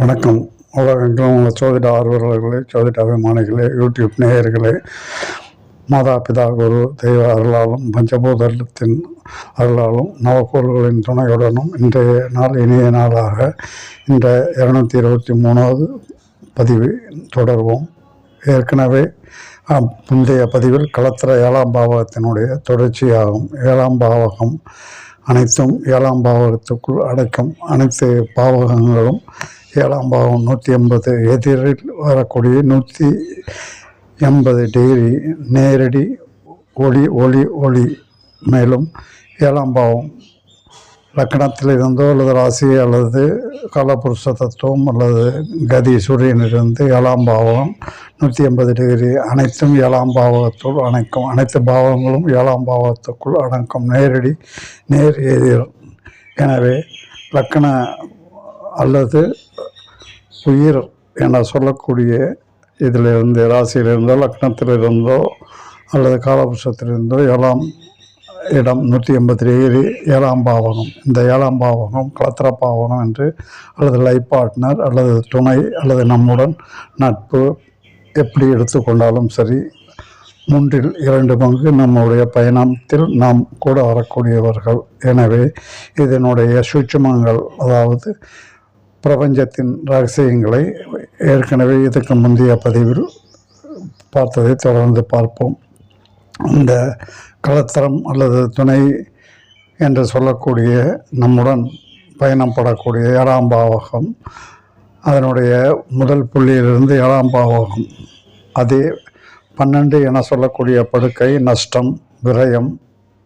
வணக்கம். உலகெங்கிலும் உள்ள சோதிட ஆர்வலர்களே சோதிட அபிமானிகளே யூடியூப் நேயர்களே மாதா பிதா குரு தெய்வ அருளாலும் பஞ்சபூதத்தின் அருளாலும் நவக்கோள்களின் துணையுடனும் இன்றைய நாள் இனிய நாளாக இந்த இரநூத்தி இருபத்தி மூணாவது பதிவு தொடர்வோம். ஏற்கனவே முந்தைய பதிவில் களத்திர ஏழாம் பாவகத்தினுடைய தொடர்ச்சியாகும். ஏழாம் பாவகம் அனைத்தும் ஏழாம் பாவகத்துக்குள் அடைக்கும். அனைத்து பாவகங்களும் ஏழாம் பாவம் நூற்றி எண்பது எதிரில் வரக்கூடிய நூற்றி எண்பது டிகிரி நேரடி ஒளி ஒளி ஒளி. மேலும் ஏழாம் பாவம் லக்கணத்தில் இருந்தோ அல்லது ராசி அல்லது காலபுருஷ தத்துவம் அல்லது கதி சூரியனிலிருந்து ஏழாம் பாவம் நூற்றி எண்பது டிகிரி அனைத்தும் ஏழாம் பாவகத்துள் அணைக்கும். அனைத்து பாவங்களும் ஏழாம் பாவத்துக்குள் அடங்கும். நேரடி நேர் எதிர். எனவே லக்கண அல்லது உயிர் என சொல்லக்கூடிய இதிலிருந்து ராசியிலிருந்தோ லக்னத்திலிருந்தோ அல்லது காலபுருஷத்திலிருந்தோ ஏழாம் இடம் நூற்றி எண்பத்தி டிகிரி ஏழாம் பாவகம். இந்த ஏழாம் பாவகம் கலத்திர பாவகம் என்று அல்லது லைஃப் பார்ட்னர் அல்லது துணை அல்லது நம்முடன் நட்பு எப்படி எடுத்துக்கொண்டாலும் சரி மூன்றில் இரண்டு பங்கு நம்முடைய பயணத்தில் நாம் கூட வரக்கூடியவர்கள். எனவே இதனுடைய சூட்சமங்கள் அதாவது பிரபஞ்சத்தின் ரகசியங்களை ஏற்கனவே இதுக்கு முந்தைய பதிவில் பார்த்ததை தொடர்ந்து பார்ப்போம். இந்த கலத்தரம் அல்லது துணை என்று சொல்லக்கூடிய நம்முடன் பயணம் படக்கூடிய ஏழாம் பாவகம் அதனுடைய முதல் புள்ளியிலிருந்து ஏழாம் பாவகம். அதே பன்னெண்டு என சொல்லக்கூடிய படுக்கை நஷ்டம் விரயம்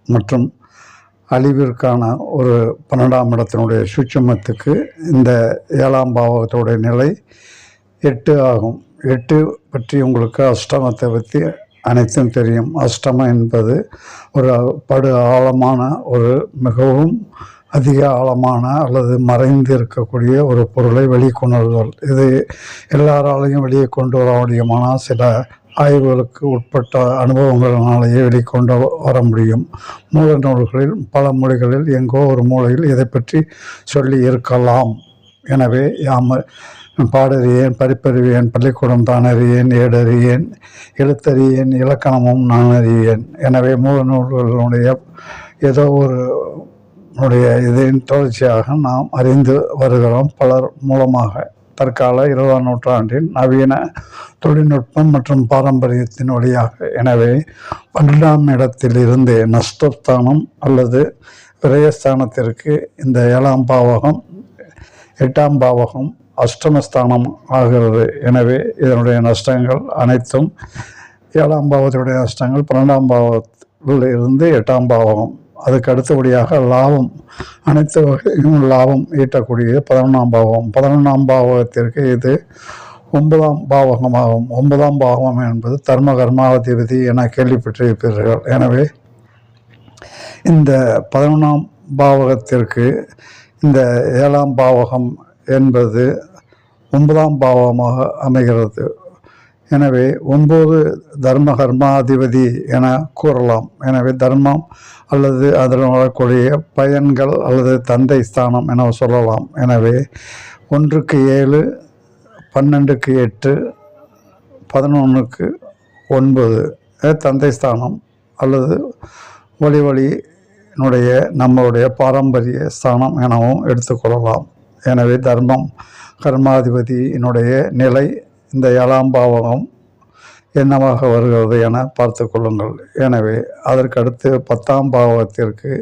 மற்றும் அழிவிற்கான ஒரு பன்னெண்டாம் இடத்தினுடைய சுட்சமத்துக்கு இந்த ஏழாம் பாவகத்துடைய நிலை எட்டு ஆகும். எட்டு பற்றி உங்களுக்கு அஷ்டமத்தை பற்றி அனைத்தும் தெரியும். அஷ்டமம் என்பது ஒரு படு ஆழமான ஒரு மிகவும் அதிக ஆழமான அல்லது மறைந்து இருக்கக்கூடிய ஒரு பொருளை வெளிக்கொணர்தல். இது எல்லாராலையும் வெளியே கொண்டு வர முடியுமானால் சில ஆய்வுகளுக்கு உட்பட்ட அனுபவங்களினாலேயே வெளிக்கொண்டு வர முடியும். மூல நூல்களில் பல மொழிகளில் எங்கோ ஒரு மூலையில் இதை பற்றி சொல்லி இருக்கலாம். எனவே யாம பாடறியேன் படிப்பறிவேன் பள்ளிக்கூடம் தான் அறியேன் ஏடறியேன் எழுத்தறியேன் இலக்கணமும் நான் அறியேன். எனவே மூல நூல்களுடைய ஏதோ ஒரு உடைய இதன் தொடர்ச்சியாக நாம் அறிந்து வருகிறோம். பலர் மூலமாக தற்கால இருபதாம் நூற்றாண்டின் நவீன தொழில்நுட்பம் மற்றும் பாரம்பரியத்தின் வழியாக. எனவே பன்னெண்டாம் இடத்தில் இருந்து நஷ்டஸ்தானம் அல்லது விரயஸ்தானத்திற்கு இந்த ஏழாம் பாவகம் எட்டாம் பாவகம் அஷ்டமஸ்தானம் ஆகிறது. எனவே இதனுடைய நஷ்டங்கள் அனைத்தும் ஏழாம் பாவத்தினுடைய நஷ்டங்கள் பன்னெண்டாம் பாவத்தில் இருந்து எட்டாம் பாவகம். அதுக்கு அடுத்தபடியாக லாபம் அனைத்து வகையிலும் லாபம் ஈட்டக்கூடிய பதினொன்றாம் பாவம் பதினொன்றாம் பாவகத்திற்கு இது ஒன்பதாம் பாவகமாகும். ஒன்பதாம் பாவகம் என்பது தர்ம கர்மாவதிபதி என கேள்விப்பட்டிருப்பீர்கள். எனவே இந்த பதினொன்றாம் பாவகத்திற்கு இந்த ஏழாம் பாவகம் என்பது ஒன்பதாம் பாவமாக அமைகிறது. எனவே ஒன்பது தர்ம கர்மாதிபதி என கூறலாம். எனவே தர்மம் அல்லது அதில் வரக்கூடிய பயன்கள் அல்லது தந்தை ஸ்தானம் என சொல்லலாம். எனவே ஒன்றுக்கு ஏழு பன்னெண்டுக்கு எட்டு பதினொன்றுக்கு ஒன்பது. தந்தை ஸ்தானம் அல்லது ஒளி வழியினுடைய நம்மளுடைய பாரம்பரிய ஸ்தானம் எனவும் எடுத்துக்கொள்ளலாம் எனவே தர்மம் கர்மாதிபதியினுடைய நிலை இந்த ஏழாம் பாவகம் என்னவாக வருகிறது என பார்த்து கொள்ளுங்கள். எனவே அதற்கடுத்து பத்தாம் பாவகத்திற்கு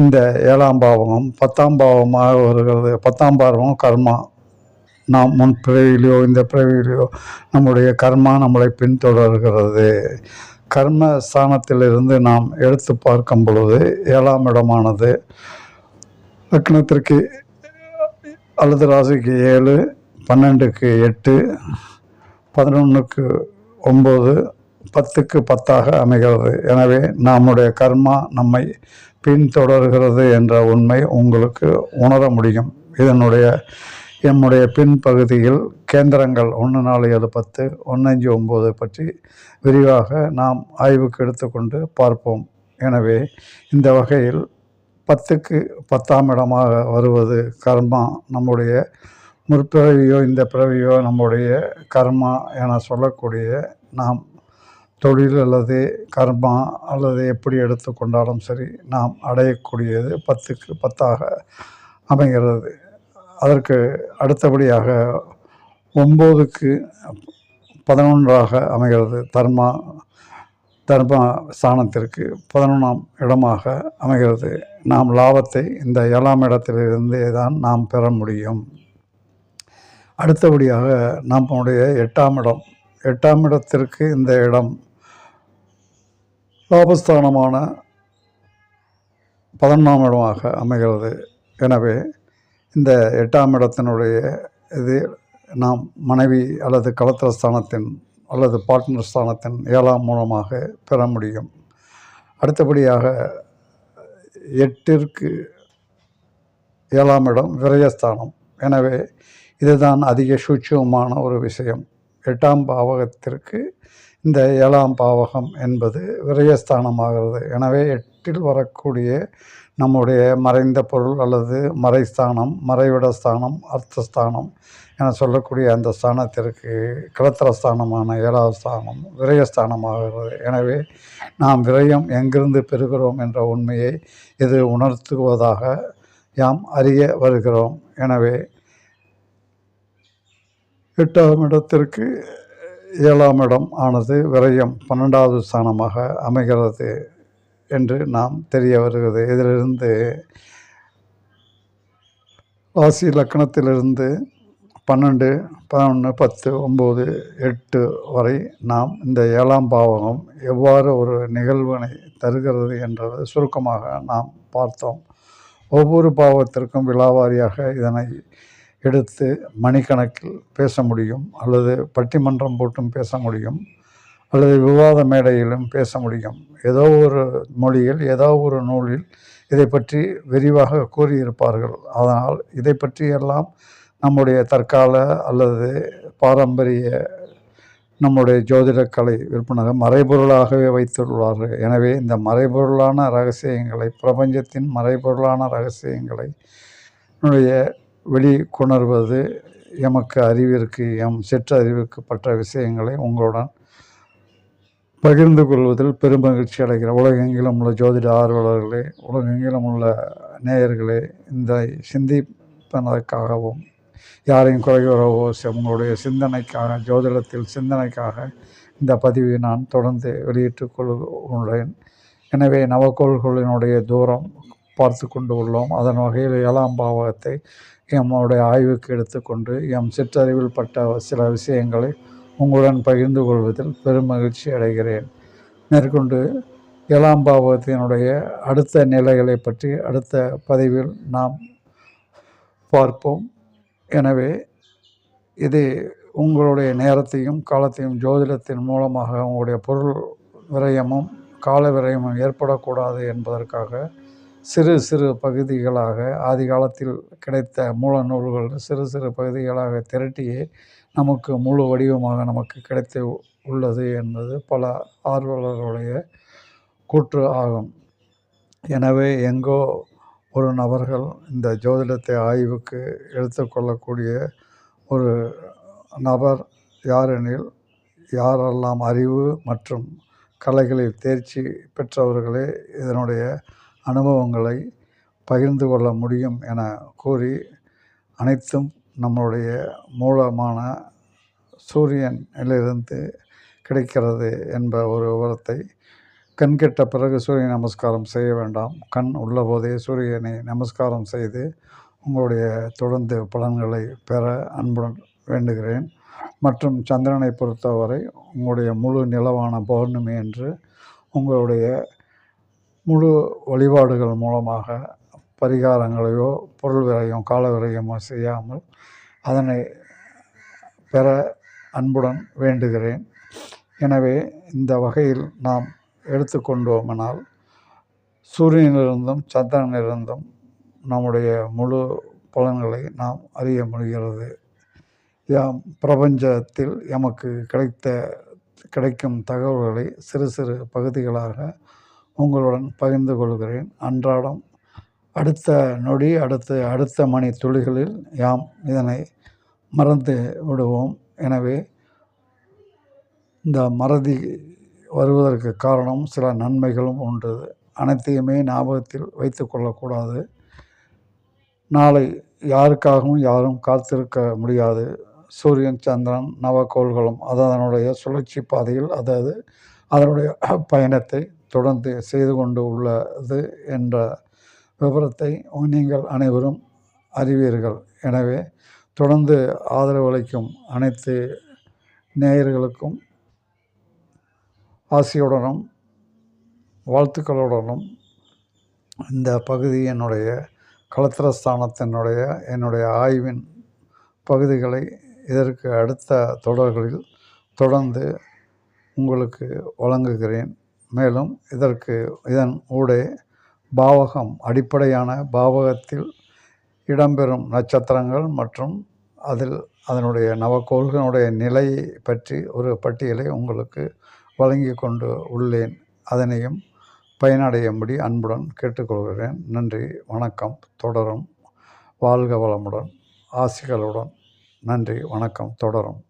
இந்த ஏழாம் பாவகம் பத்தாம் பாவமாக வருகிறது. பத்தாம் பாவம் கர்மா. நாம் முன் பிறவியிலையோ இந்த பிறவியிலையோ நம்முடைய கர்மா நம்மளை பின்தொடர்கிறது. கர்ம ஸ்தானத்திலிருந்து நாம் எடுத்து பார்க்கும் பொழுது ஏழாம் இடமானது லக்னத்திற்கு அல்லது ராசிக்கு ஏழு பன்னெண்டுக்கு எட்டு பதினொன்றுக்கு ஒம்பது பத்துக்கு பத்தாக அமைகிறது. எனவே நம்முடைய கர்மா நம்மை பின்தொடர்கிறது என்ற உண்மை உங்களுக்கு உணர முடியும். இதனுடைய எம்முடைய பின்பகுதியில் கேந்திரங்கள் ஒன்று நாலு ஏழு பத்து ஒன்று அஞ்சு ஒம்பது பற்றி விரிவாக நாம் ஆய்வுக்கு எடுத்துக்கொண்டு பார்ப்போம். எனவே இந்த வகையில் பத்துக்கு பத்தாம் இடமாக வருவது கர்மா நம்முடைய முற்பிறவியோ இந்த பிறவியோ நம்முடைய கர்மா என சொல்லக்கூடிய நாம் தொழில் அல்லது கர்மா அல்லது எப்படி எடுத்துக்கொண்டாலும் சரி நாம் அடையக்கூடியது பத்துக்கு பத்தாக அமைகிறது. அதற்கு அடுத்தபடியாக ஒம்போதுக்கு பதினொன்றாக அமைகிறது. தர்மா தர்ம ஸ்தானத்திற்கு பதினொன்றாம் இடமாக அமைகிறது. நாம் லாபத்தை இந்த ஏழாம் இடத்திலிருந்தே தான் நாம் பெற முடியும். அடுத்தபடியாக நம்முடைய எட்டாம் இடம். எட்டாம் இடத்திற்கு இந்த இடம் லாபஸ்தானமான பதினொன்றாம் இடமாக அமைகிறது. எனவே இந்த எட்டாம் இடத்தினுடைய இது நாம் மனைவி அல்லது கலத்திர ஸ்தானத்தின் அல்லது பார்ட்னர் ஸ்தானத்தின் ஏழாம் மூலமாக பெற முடியும். அடுத்தபடியாக எட்டிற்கு ஏழாம் இடம் விரயஸ்தானம். எனவே இதுதான் அதிக சூட்சமான ஒரு விஷயம். எட்டாம் பாவகத்திற்கு இந்த ஏழாம் பாவகம் என்பது விரயஸ்தானமாகிறது. எனவே எட்டில் வரக்கூடிய நம்முடைய மறைந்த பொருள் அல்லது மறைஸ்தானம் மறைவிட ஸ்தானம் அர்த்தஸ்தானம் என சொல்லக்கூடிய அந்த ஸ்தானத்திற்கு கலத்திரஸ்தானமான ஏழாவது ஸ்தானம் விரயஸ்தானமாகிறது. எனவே நாம் விரயம் எங்கிருந்து பெறுகிறோம் என்ற உண்மையை இது உணர்த்துவதாக யாம் அறிய வருகிறோம். எனவே எட்டாம் இடத்திற்கு ஏழாம் இடம் ஆனது விரயம் பன்னெண்டாவது ஸ்தானமாக அமைகிறது என்று நாம் தெரிய வருகிறது. இதிலிருந்து ராசி லக்கணத்திலிருந்து பன்னெண்டு பதினொன்று பத்து ஒம்பது எட்டு வரை நாம் இந்த ஏழாம் பாவகம் எவ்வாறு ஒரு நிகழ்வினை தருகிறது என்றதை சுருக்கமாக நாம் பார்த்தோம். ஒவ்வொரு பாவத்திற்கும் விழாவாரியாக இதனை எடுத்து மணிக்கணக்கில் பேச முடியும் அல்லது பட்டிமன்றம் போட்டும் பேச முடியும் அல்லது விவாத மேடையிலும் பேச முடியும். ஏதோ ஒரு மொழியில் ஏதோ ஒரு நூலில் இதை பற்றி விரிவாக கூறியிருப்பார்கள். அதனால் இதை பற்றியெல்லாம் நம்முடைய தற்கால அல்லது பாரம்பரிய நம்முடைய ஜோதிடக்கலை விற்பனகம் மறைபொருளாகவே வைத்துள்ளார்கள். எனவே இந்த மறைபொருளான ரகசியங்களை பிரபஞ்சத்தின் மறைபொருளான ரகசியங்களை வெளிக்கொணர்வது எமக்கு அறிவிற்கு எம் சிற்றறிவுக்கு பற்ற விஷயங்களை உங்களுடன் பகிர்ந்து கொள்வதில் பெருமகிழ்ச்சி அடைகிறேன். உலகெங்கிலும் உள்ள ஜோதிட ஆர்வலர்களே உலகெங்கிலும் உள்ள நேயர்களே இந்த சிந்திப்பதற்காகவும் யாரையும் குறைகிறவோ உங்களுடைய சிந்தனைக்காக ஜோதிடத்தில் சிந்தனைக்காக இந்த பதிவை நான் தொடர்ந்து வெளியிட்டுக் கொள்கிறேன். எனவே நவக்கோள்களினுடைய தூரம் பார்த்து கொண்டு உள்ளோம். அதன் வகையில் ஏழாம் பாவகத்தை எம்முடைய ஆய்வுக்கு எடுத்துக்கொண்டு எம் சிற்றறிவில் பட்ட சில விஷயங்களை உங்களுடன் பகிர்ந்து கொள்வதில் பெரும் மகிழ்ச்சி அடைகிறேன். மேற்கொண்டு ஏழாம் பாவத்தினுடைய அடுத்த நிலைகளை பற்றி அடுத்த பதிவில் நாம் பார்ப்போம். எனவே இது உங்களுடைய நேரத்தையும் காலத்தையும் ஜோதிடத்தின் மூலமாக உங்களுடைய பொருள் விரயமும் கால விரயமும் ஏற்படக்கூடாது என்பதற்காக சிறு சிறு பகுதிகளாக ஆதி காலத்தில் கிடைத்த மூல நூல்கள் சிறு சிறு பகுதிகளாக திரட்டியே நமக்கு முழு வடிவமாக நமக்கு கிடைத்து உள்ளது என்பது பல ஆர்வலர்களுடைய கூற்று ஆகும். எனவே எங்கோ ஒரு நபர்கள் இந்த ஜோதிடத்தை ஆய்வுக்கு எடுத்துக்கொள்ளக்கூடிய ஒரு நபர் யாரெனில் யாரெல்லாம் அறிவு மற்றும் கலைகளில் தேர்ச்சி பெற்றவர்களே இதனுடைய அனுபவங்களை பகிர்ந்து கொள்ள முடியும் என கூறி அனைத்தும் நம்மளுடைய மூலமான சூரியனிலிருந்து கிடைக்கிறது என்ப ஒரு விவரத்தை கண் கெட்ட பிறகு சூரிய நமஸ்காரம் செய்ய வேண்டாம். கண் உள்ளபோதே சூரியனை நமஸ்காரம் செய்து உங்களுடைய தொடர்ந்து பலன்களை பெற அன்புடன் வேண்டுகிறேன். மற்றும் சந்திரனை பொறுத்தவரை உங்களுடைய முழு நிலவான பௌர்ணமி என்று உங்களுடைய முழு வழிபாடுகள் மூலமாக பரிகாரங்களையோ பொருள் விரயம் கால விரயமோ செய்யாமல் அதனை பெற அன்புடன் வேண்டுகிறேன். எனவே இந்த வகையில் நாம் எடுத்துக்கொண்டோமானால் சூரியனிலிருந்தும் சந்திரனிலிருந்தும் நம்முடைய முழு பலன்களை நாம் அறிய முடிகிறது. யாம் பிரபஞ்சத்தில் எமக்கு கிடைத்த கிடைக்கும் தகவல்களை சிறு சிறு பகுதிகளாக உங்களுடன் பகிர்ந்து கொள்கிறேன். அன்றாடம் அடுத்த நொடி அடுத்த அடுத்த மணி துளிகளில் யாம் இதனை மறந்து விடுவோம். எனவே இந்த மறதி வருவதற்கு காரணம் சில நன்மைகளும் உண்டு. அனைத்தையுமே ஞாபகத்தில் வைத்து கொள்ளக்கூடாது. நாளை யாருக்காகவும் யாரும் காத்திருக்க முடியாது. சூரியன் சந்திரன் நவக்கோள்களும் அது அதனுடைய சுழற்சி பாதையில் அதாவது அதனுடைய பயணத்தை தொடர்ந்து செய்து கொண்டு உள்ளது என்ற விவரத்தை நீங்கள் அனைவரும் அறிவீர்கள். எனவே தொடர்ந்து ஆதரவளிக்கும் அனைத்து நேயர்களுக்கும் ஆசியுடனும் வாழ்த்துக்களுடனும் இந்த பகுதி என்னுடைய கலத்திரஸ்தானத்தினுடைய என்னுடைய ஆய்வின் பகுதிகளை இதற்கு அடுத்த தொடர்களில் தொடர்ந்து உங்களுக்கு வழங்குகிறேன். மேலும் இதற்கு இதன் ஊடே பாவகம் அடிப்படையான பாவகத்தில் இடம்பெறும் நட்சத்திரங்கள் மற்றும் அதில் அதனுடைய நவக்கோள்களுடைய நிலையை பற்றி ஒரு பட்டியலை உங்களுக்கு வழங்கி கொண்டு உள்ளேன். அதனையும் பயனடையும்படி அன்புடன் கேட்டுக்கொள்கிறேன். நன்றி வணக்கம். தொடரும். வாழ்க வளமுடன். ஆசிகளுடன். நன்றி வணக்கம். தொடரும்.